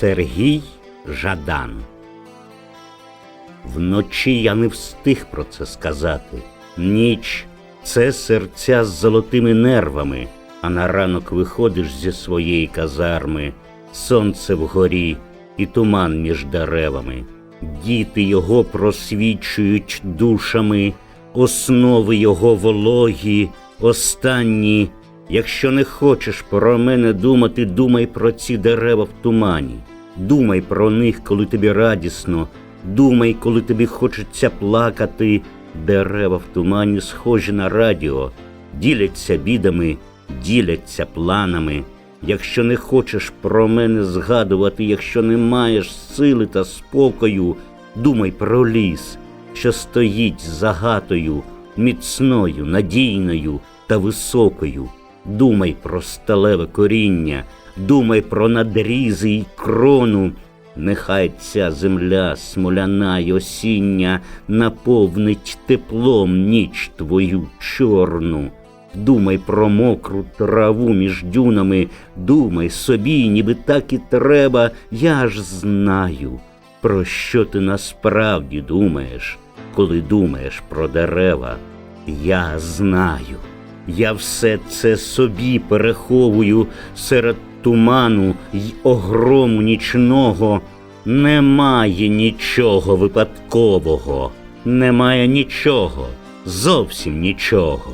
Сергій Жадан. Вночі я не встиг про це сказати. Ніч це серця з золотими нервами, а на ранок виходиш зі своєї казарми, сонце вгорі і туман між деревами. Діти його просвічують душами, основи його вологі, останні. Якщо не хочеш про мене думати, думай про ці дерева в тумані. Думай про них, коли тобі радісно, думай, коли тобі хочеться плакати. Дерева в тумані схожі на радіо, діляться бідами, діляться планами. Якщо не хочеш про мене згадувати, якщо не маєш сили та спокою, думай про ліс, що стоїть за гатою, міцною, надійною та високою. Думай про сталеве коріння, думай про надрізи й крону. Нехай ця земля смоляна й осіння наповнить теплом ніч твою чорну. Думай про мокру траву між дюнами, думай собі, ніби так і треба, я ж знаю, про що ти насправді думаєш, коли думаєш про дерева. Я знаю. Я все це собі переховую серед туману й огрому нічного. Немає нічого випадкового, немає нічого, зовсім нічого.